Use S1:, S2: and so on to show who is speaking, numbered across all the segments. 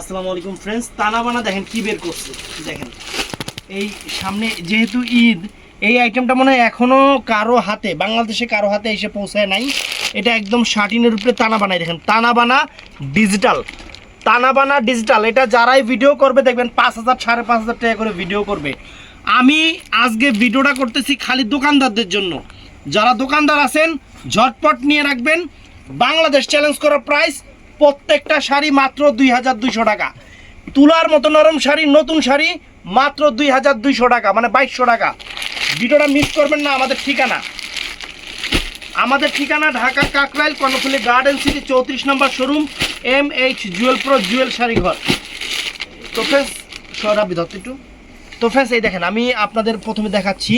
S1: আসসালামু আলাইকুম ফ্রেন্ডস তানা বানা দেখেন কি বের করছে। দেখেন, এই সামনে যেহেতু ঈদ, এই আইটেমটা মনে হয় এখনও কারও হাতে, বাংলাদেশে কারও হাতে এসে পৌঁছায় নাই। এটা একদম শার্টিনের উপরে তানা বানাই দেখেন। তানা বানা ডিজিটাল তানা বানা ডিজিটাল এটা যারাই ভিডিও করবে, দেখবেন পাঁচ হাজার, সাড়ে পাঁচ হাজার টাকা করে ভিডিও করবে। আমি আজকে ভিডিওটা করতেছি খালি দোকানদারদের জন্য। যারা দোকানদার আছেন, ঝটপট নিয়ে রাখবেন। বাংলাদেশ চ্যালেঞ্জ করা প্রাইস প্রত্যেকটা শাড়ি মাত্র দুই হাজার দুইশো টাকা। তুলার মতো নরম শাড়ি, নতুন শাড়ি মাত্র দুই হাজার দুইশো টাকা মানে বাইশশো টাকা। ভিডিওটা মিস করবেন না, আমাদের ঠিকানা। আমাদের ঠিকানা ঢাকা কাকরাইল, কর্ণফুলি গার্ডেন সিটি, চৌত্রিশ নম্বর showroom M H jewel pro jewel sari ঘর। তো ফ্রেন্ডস সরাবি দত্ত একটু। তো ফ্রেন্ডস এই দেখেন, আমি আপনাদের প্রথমে দেখাচ্ছি,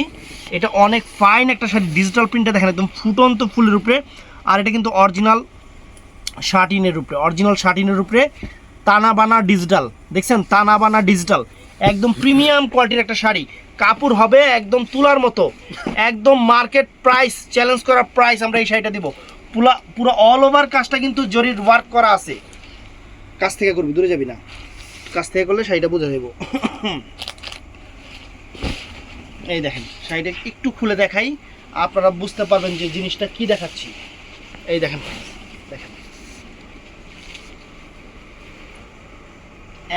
S1: এটা অনেক ফাইন একটা শাড়ি ডিজিটাল প্রিন্টে দেখেন, একদম ফুটন্ত ফুলের উপরে। আর এটা কিন্তু অরিজিনাল শার্টিনের উপরে অরিজিনাল শার্টিনের উপরে তানা বানা ডিজিটাল দেখছেন? তানা বানা ডিজিটাল একদম প্রিমিয়াম কোয়ালিটির একটা শাড়ি। কাপড় হবে একদম তুলার মতো, একদম মার্কেট প্রাইস চ্যালেঞ্জ করা প্রাইস আমরা এই শাড়িটা দিব। পুরা পুরো অল ওভার কাজটা কিন্তু জরির ওয়ার্ক করা আছে। কাছ থেকে করবি, দূরে যাবি না। কাছ থেকে করলে শাড়িটা বুঝে দেবো এই দেখেন, শাড়িটা একটু খুলে দেখাই, আপনারা বুঝতে পারবেন যে জিনিসটা কি দেখাচ্ছি। এই দেখেন।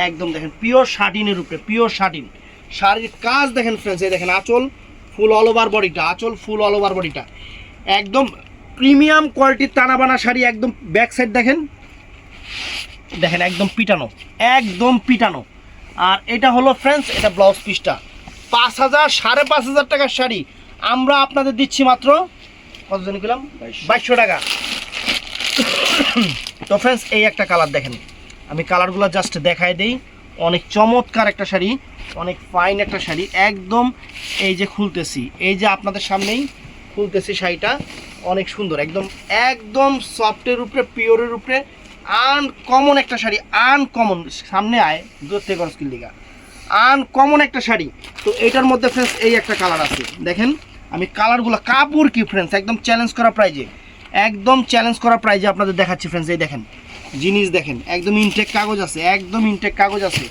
S1: একদম দেখেন পিওর শার্টিনের উপরে পিওর শার্টিন শাড়ির কাজ দেখেন ফ্রেন্ডস এই দেখেন, আঁচল ফুল অল ওভার বডিটা আঁচল ফুল অল ওভার বডিটা একদম প্রিমিয়াম কোয়ালিটির টানাবানা শাড়ি একদম ব্যাক সাইড দেখেন। দেখেন, একদম পিটানো একদম পিটানো। আর এটা হলো ফ্রেন্ডস এটা ব্লাউজ পিসটা পাঁচ হাজার, সাড়ে পাঁচ হাজার টাকার শাড়ি। আমরা আপনাদের দিচ্ছি মাত্র কত জন কিলাম বাইশশো টাকা। তো ফ্রেন্ডস এই একটা কালার দেখেন। আমি কালারগুলো জাস্ট দেখাই দেই। অনেক চমৎকার একটা শাড়ি, অনেক ফাইন একটা শাড়ি। একদম এই যে খুলতেছি, এই যে আপনাদের সামনেই খুলতেছি শাড়িটা, অনেক সুন্দর, একদম একদম সফটের উপরে পিওরের উপরে আনকমন একটা শাড়ি আনকমন সামনে আয়, দূর থেকে স্কিল দিঘা আনকমন একটা শাড়ি। তো এটার মধ্যে ফ্রেন্ডস এই একটা কালার আছে। দেখেন, আমি কালারগুলো কাপড় কি ফ্রেন্ডস একদম চ্যালেঞ্জ করা প্রাইজে একদম চ্যালেঞ্জ করা প্রাইজে আপনাদের দেখাচ্ছি ফ্রেন্ডস এই দেখেন। জিনিস দেখেন, একদম ইনটেক কাগজ আছে, একদম ইনটেক কাগজ আছে।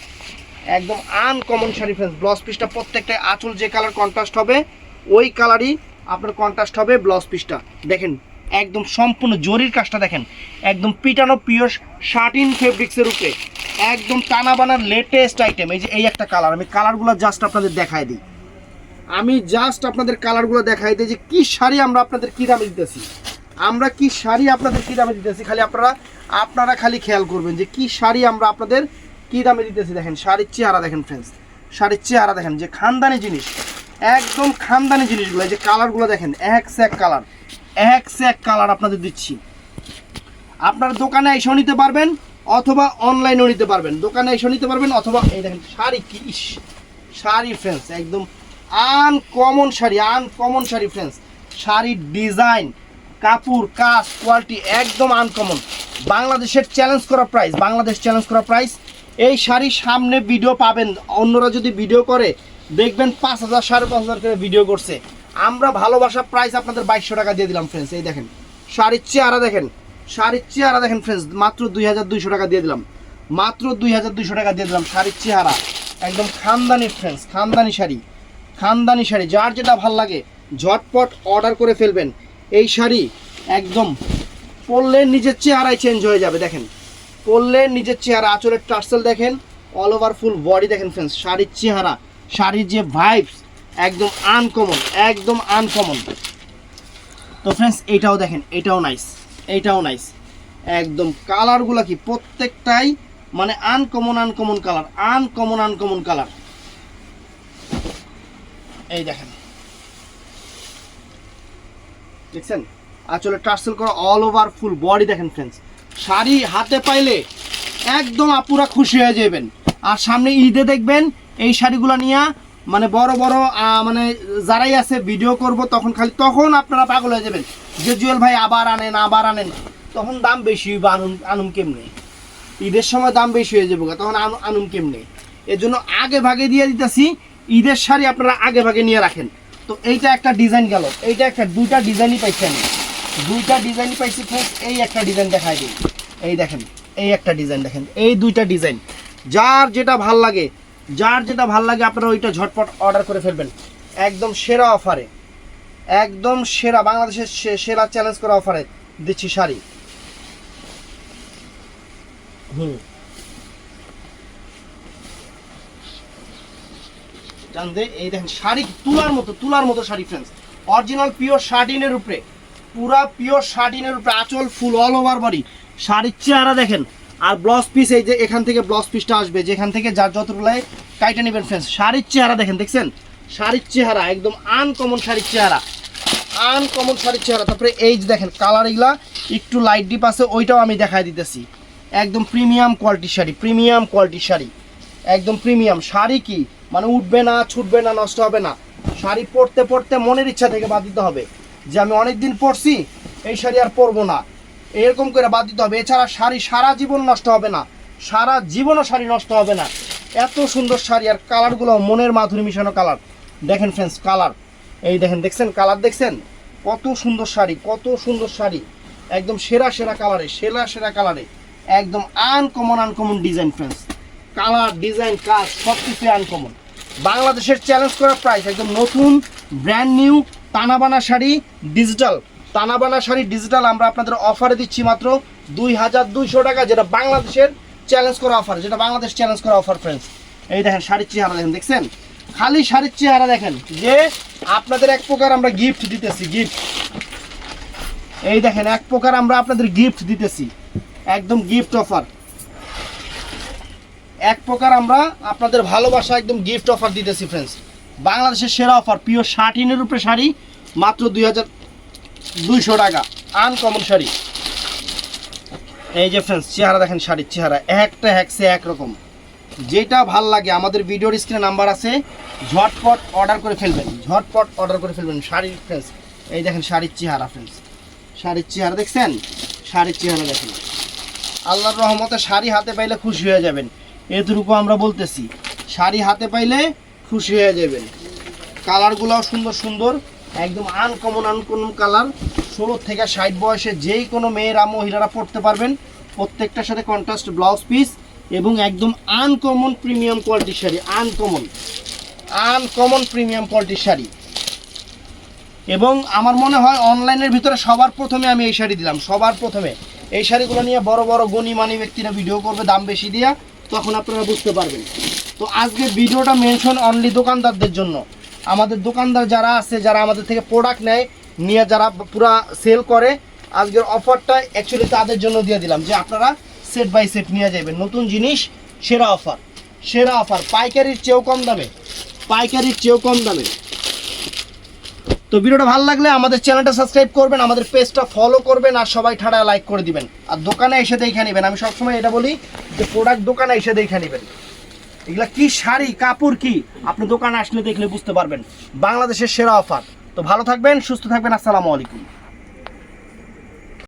S1: একদম আনকমন শাড়ি ফ্রেন্ডস ব্লাউজ পিসটা প্রত্যেকটা আঁচল যে কালার কন্ট্রাস্ট হবে, ওই কালারই আপনার কন্ট্রাস্ট হবে ব্লাউজ পিসটা দেখেন, একদম সম্পূর্ণ জরির কাজটা দেখেন, একদম পিটানো পিওর শার্টিন ফেব্রিক্সের উপরে। একদম টানা বানার লেটেস্ট আইটেম এই যে এই একটা কালার আমি কালারগুলো জাস্ট আপনাদের দেখাই দিই। আমি জাস্ট আপনাদের কালারগুলো দেখাই দিই যে কি শাড়ি আমরা আপনাদের কী দামে দিতেছি। আমরা কি শাড়ি আপনাদের কী দামে দিতেছি? খালি আপনারা আপনারা খালি খেয়াল করবেন যে কি শাড়ি আমরা আপনাদের কী দামে দিতেছি। দেখেন, শাড়ির চেহারা দেখেন ফ্রেন্ডস শাড়ির চেহারা দেখেন, যে খানদানি জিনিস, একদম খানদানি জিনিসগুলো যে কালারগুলো দেখেন, এক স্যাক কালার, এক স্যাক কালার আপনাদের দিচ্ছি। আপনার দোকানে এসেও নিতে পারবেন, অথবা অনলাইনেও নিতে পারবেন। দোকানে এসেও নিতে পারবেন, অথবা এই দেখেন, শাড়ি কি শাড়ি ফ্রেন্ডস একদম uncommon sari uncommon sari friends শাড়ির ডিজাইন কাপড় কাজ কোয়ালিটি একদম আনকমন বাংলাদেশের চ্যালেঞ্জ করা প্রাইস বাংলাদেশ চ্যালেঞ্জ করা প্রাইস এই শাড়ির সামনে ভিডিও পাবেন। অন্যরা যদি ভিডিও করে, দেখবেন পাঁচ হাজার, সাড়ে পাঁচ হাজার করে ভিডিও করছে। আমরা ভালোবাসা প্রাইস আপনাদের বাইশশো টাকা দিয়ে দিলাম ফ্রেন্ডস এই দেখেন। শাড়ির চেহারা দেখেন। শাড়ির চেহারা দেখেন ফ্রেন্ডস মাত্র দুই হাজার দুইশো টাকা দিয়ে দিলাম। মাত্র দুই হাজার দুইশো টাকা দিয়ে দিলাম শাড়ির চেহারা। একদম খানদানি ফ্রেন্ডস খানদানি শাড়ি। খানদানি শাড়ি, যার যেটা ভালো লাগে, ঝটপট অর্ডার করে ফেলবেন। এই শাড়ি একদম পরলে নিজের চেহারাই চেঞ্জ হয়ে যাবে, দেখেন। পরলে নিজের চেহারা, আঁচলের টার্সেল দেখেন অল ওভার ফুল বডি দেখেন ফ্রেন্ডস শাড়ির চেহারা, শাড়ির যে ভাইবস একদম আনকমন একদম আনকমন তো ফ্রেন্ডস এটাও দেখেন, এটাও নাইস এইটাও নাইস একদম কালারগুলো কি, প্রত্যেকটাই মানে uncommon uncommon colour uncommon uncommon colour এই দেখেন। দেখছেন? আসলে টার্সেল করা অল ওভার ফুল বডি দেখেন ফ্রেন্ডস শাড়ি হাতে পাইলে একদম আপুরা খুশি হয়ে যাবেন। আর সামনে ঈদে দেখবেন, এই শাড়িগুলো নিয়ে মানে বড় বড় মানে যারাই আছে ভিডিও করব, তখন খালি তখন আপনারা পাগল হয়ে যাবেন। যে জুয়েল ভাই আবার আনেন আবার আনেন, তখন দাম বেশি হইব আনুন আনুম কেমনে? ঈদের সময় দাম বেশি হয়ে যাবে তখন আনু- আনুম কেমনে? এর জন্য আগে ভাগে দিয়ে দিতেছি, ঈদের শাড়ি আপনারা আগে ভাগে নিয়ে রাখেন। তো এইটা একটা ডিজাইন গেল। এইটা একটা দুইটা ডিজাইনই পাইছি আমি। দুইটা ডিজাইনই পাইছি ফ্রেন্ডস এই একটা ডিজাইন দেখাই দিই। এই দেখেন, এই একটা ডিজাইন দেখেন, এই দুইটা ডিজাইন। যার যেটা ভালো লাগে, যার যেটা ভালো লাগে আপনারা ওইটা ঝটপট অর্ডার করে ফেলবেন। একদম সেরা অফারে একদম সেরা, বাংলাদেশের সেরা চ্যালেঞ্জ করা অফারে দিচ্ছি শাড়ি। হুম। জানতে এই দেখেন, শাড়ি তুলার মতো তুলার মতো শাড়ি ফ্রেন্ডস অরিজিনাল পিওর শার্টিনের উপরে, পুরা পিওর শার্টিনের উপরে, আঁচল ফুল অল ওভার বডি শাড়ির চেহারা দেখেন, আর ব্লাউজ পিস এই যে এখান থেকে ব্লাউজ পিসটা আসবে, যেখান থেকে যার যতগুলাই কাইটা নেবেন ফ্রেন্ডস শাড়ির চেহারা দেখেন, দেখছেন? শাড়ির চেহারা, একদম আনকমন শাড়ির চেহারা। আনকমন শাড়ির চেহারা। তারপরে এই যে দেখেন কালার এগুলা একটু লাইট ডিপ আছে, ওইটাও আমি দেখাই দিতেছি। একদম প্রিমিয়াম কোয়ালিটির শাড়ি প্রিমিয়াম কোয়ালিটির শাড়ি। একদম প্রিমিয়াম শাড়ি কি? মানে উঠবে না, ছুটবে না, নষ্ট হবে না। শাড়ি পরতে পরতে মনের ইচ্ছা থেকে বাদ দিতে হবে। যে আমি অনেক দিন পরছি, এই শাড়ি আর পরবো না। এরকম করে বাদ দিতে হবে। এছাড়া শাড়ি সারা জীবন নষ্ট হবে না। সারা জীবনও শাড়ি নষ্ট হবে না। এত সুন্দর শাড়ি আর কালারগুলো মনের মাধুরী মিশানো কালার। দেখেন ফ্রেন্ডস কালার। এই দেখেন, দেখছেন? কালার দেখছেন? কত সুন্দর শাড়ি, কত সুন্দর শাড়ি। একদম সেরা সেরা কালারে, সেরা সেরা কালারে। একদম uncommon uncommon design friends colour design কাজ সব কিছু আনকমন বাংলাদেশের চ্যালেঞ্জ করা প্রাইস একদম নতুন brand new Tanabana sari digital Tanabana sari digital আমরা আপনাদের অফারে দিচ্ছি মাত্র দুই হাজার দুইশো টাকা, যেটা বাংলাদেশের চ্যালেঞ্জ করা অফার যেটা বাংলাদেশ চ্যালেঞ্জ করা অফার ফ্রেন্ডস এই দেখেন, শাড়ির চেহারা দেখেন, দেখছেন? খালি শাড়ির চেহারা দেখেন, যে আপনাদের এক প্রকার আমরা গিফট দিতেছি গিফট এই দেখেন, এক প্রকার আমরা আপনাদের গিফট দিতেছি, একদম গিফট অফার এক প্রকার আমরা আপনাদের ভালোবাসা একদম গিফট অফার দিতেছি ফ্রেন্ডস বাংলাদেশের সেরা অফার পিওর শার্টিনের উপরে শাড়ি, মাত্র দুই হাজার দুইশো টাকা আনকমন শাড়ি। এই যে ফ্রেন্ডস চেহারা দেখেন শাড়ির চেহারা, একটা হ্যাকসে একরকম। যেটা ভালো লাগে, আমাদের ভিডিওর স্ক্রিনে নাম্বার আছে, ঝটপট অর্ডার করে ফেলবেন, ঝটপট অর্ডার করে ফেলবেন শাড়ির ফ্রেন্ডস এই দেখেন শাড়ির চেহারা ফ্রেন্ডস শাড়ির চেহারা দেখছেন? শাড়ির চেহারা দেখেন। আল্লাহর রহমতে শাড়ি হাতে পাইলে খুশি হয়ে যাবেন। এতটুকু আমরা বলতেছি। শাড়ি হাতে পাইলে খুশি হয়ে যাবেন কালারগুলোও সুন্দর সুন্দর, একদম আনকমন আনকমন কালার। ষোলো থেকে ষাট বয়সে যেই কোনো মেয়েরা, মহিলারা পড়তে পারবেন। প্রত্যেকটার সাথে কন্ট্রাস্ট ব্লাউজ পিস এবং একদম আনকমন প্রিমিয়াম কোয়ালিটির শাড়ি আনকমন আনকমন প্রিমিয়াম কোয়ালিটির শাড়ি। এবং আমার মনে হয় অনলাইনের ভিতরে সবার প্রথমে আমি এই শাড়ি দিলাম। সবার প্রথমে। এই শাড়িগুলো নিয়ে বড় বড় গণিমানি ব্যক্তিরা ভিডিও করবে, দাম বেশি দিয়া। তখন আপনারা বুঝতে পারবেন। তো আজকে ভিডিওটা মেনশন অনলি দোকানদারদের জন্য। আমাদের দোকানদার যারা আছে, যারা আমাদের থেকে প্রোডাক্ট নেয়, নিয়ে যারা পুরা সেল করে, আজকের অফারটা অ্যাকচুয়ালি তাদের জন্য দিয়ে দিলাম যে আপনারা সেট বাই সেট নিয়ে যাবেন নতুন জিনিস, সেরা অফার সেরা অফার পাইকারির চেয়েও কম দামে। পাইকারির চেয়েও কম দামে। তো ভিডিওটা ভালো লাগলে আমাদের চ্যানেলটা সাবস্ক্রাইব করবেন, আমাদের পেজটা ফলো করবেন আর সবাই ঠাড়া লাইক করে দিবেন। আর দোকানে এসে দেখে নেবেন। আমি সবসময় এটা বলি যে প্রোডাক্ট দোকানে এসে দেখে নেবেন। এগুলা কি শাড়ি, কাপড় কি? আপনি দোকানে আসলে দেখলে বুঝতে পারবেন। বাংলাদেশের সেরা অফার তো ভালো থাকবেন, সুস্থ থাকবেন, আসসালামু আলাইকুম।